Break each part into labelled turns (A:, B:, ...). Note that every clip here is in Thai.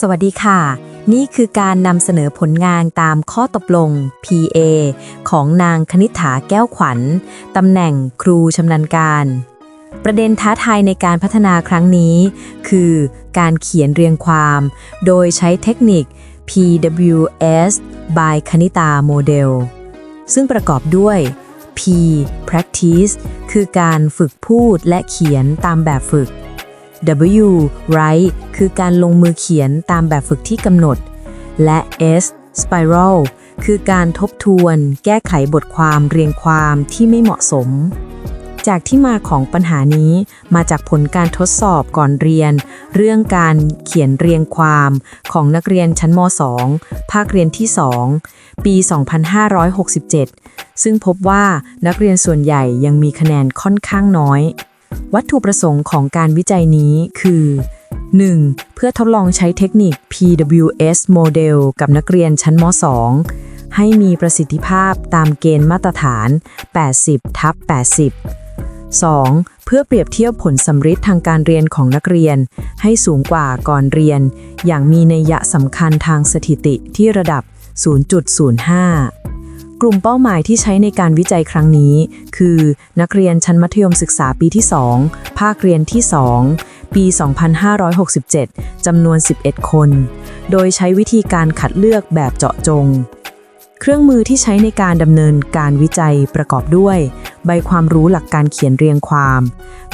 A: สวัสดีค่ะ นี่คือการนำเสนอผลงานตามข้อตกลง PA ของนางคณิษฐาแก้วขวัญตำแหน่งครูชำนาญการ ประเด็นท้าทายในการพัฒนาครั้งนี้ คือการเขียนเรียงความ โดยใช้เทคนิค PWS by คณิตาโมเดลซึ่งประกอบด้วย P practice คือการฝึกพูดและเขียนตามแบบฝึก W write คือการลงมือเขียนตามแบบฝึกที่กำหนด และ S spiral คือการทบทวน แก้ไขบทความเรียงความที่ไม่เหมาะสม จากที่มาของปัญหานี้มาจากผลการทดสอบก่อนเรียน เรื่องการเขียนเรียงความของนักเรียนชั้นม .2 ภาคเรียนที่ 2 ปี 2567 ซึ่งพบว่านักเรียนส่วนใหญ่ยังมีคะแนนค่อนข้างน้อย วัตถุประสงค์ของการวิจัยนี้คือ 1. เพื่อทดลองใช้เทคนิค PWS โมเดลกับนักเรียนชั้นม .2 ให้มีประสิทธิภาพตามเกณฑ์มาตรฐาน 80ทับ80 2. เพื่อเปรียบเทียบผลสำฤทธิ์ทางการเรียนของนักเรียน ให้สูงกว่าก่อนเรียน อย่างมีนัยยะสำคัญทางสถิติที่ระดับ 0.05 กลุ่มเป้าหมายที่ใช้ในการวิจัยครั้งนี้ คือ นักเรียนชั้นมัธยมศึกษาปีที่ 2 ภาคเรียนที่ 2 ปี 2567 จำนวน 11 คน โดยใช้วิธีการคัดเลือกแบบเจาะจง เครื่องมือที่ใช้ในการดำเนินการวิจัยประกอบด้วย ใบความรู้หลักการเขียนเรียงความ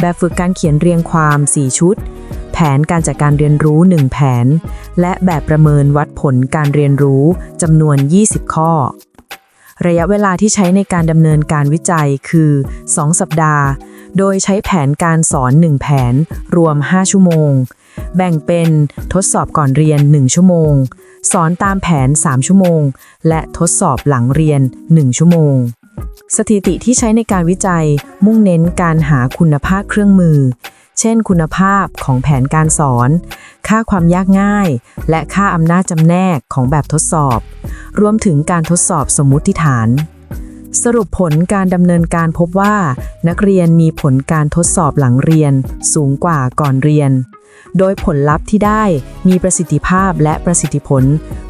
A: แบบฝึกการเขียนเรียงความ 4 ชุด แผนการจัดการเรียนรู้ 1 แผน และแบบประเมินวัดผลการเรียนรู้จำนวน 20 ข้อ ระยะเวลาที่ใช้ในการดำเนินการวิจัยคือ 2 สัปดาห์ โดยใช้แผนการสอน 1 แผน รวม 5 ชั่วโมง แบ่งเป็นทดสอบก่อนเรียน 1 ชั่วโมง สอนตามแผน 3 ชั่วโมง และทดสอบหลังเรียน 1 ชั่วโมง สถิติที่ใช้ในการวิจัย มุ่งเน้นการหาคุณภาพเครื่องมือ เช่น คุณภาพของแผนการสอน ค่าความยากง่าย และค่าอำนาจจำแนกของแบบทดสอบ รวมถึงการทดสอบสมมุติฐาน สรุปผลการดำเนินการพบว่า นักเรียนมีผลการทดสอบหลังเรียน สูงกว่าก่อนเรียน โดยผลลัพธ์ที่ได้มีประสิทธิภาพและประสิทธิผล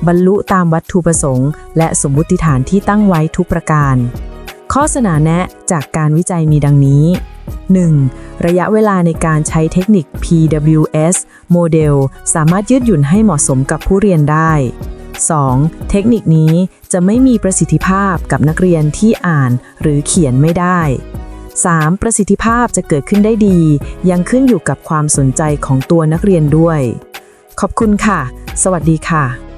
A: บรรลุตามวัตถุประสงค์ และสมมุติฐานที่ตั้งไว้ทุกประการ ข้อเสนอแนะจากการวิจัยมีดังนี้ 1. ระยะเวลาในการใช้เทคนิค PWS โมเดล สามารถยืดหยุ่นให้เหมาะสมกับผู้เรียนได้ 2. เทคนิคนี้จะไม่มีประสิทธิภาพกับนักเรียนที่อ่านหรือเขียนไม่ได้ 3. ประสิทธิภาพจะเกิดขึ้นได้ดี ยังขึ้นอยู่กับความสนใจของตัวนักเรียนด้วย ขอบคุณค่ะ สวัสดีค่ะ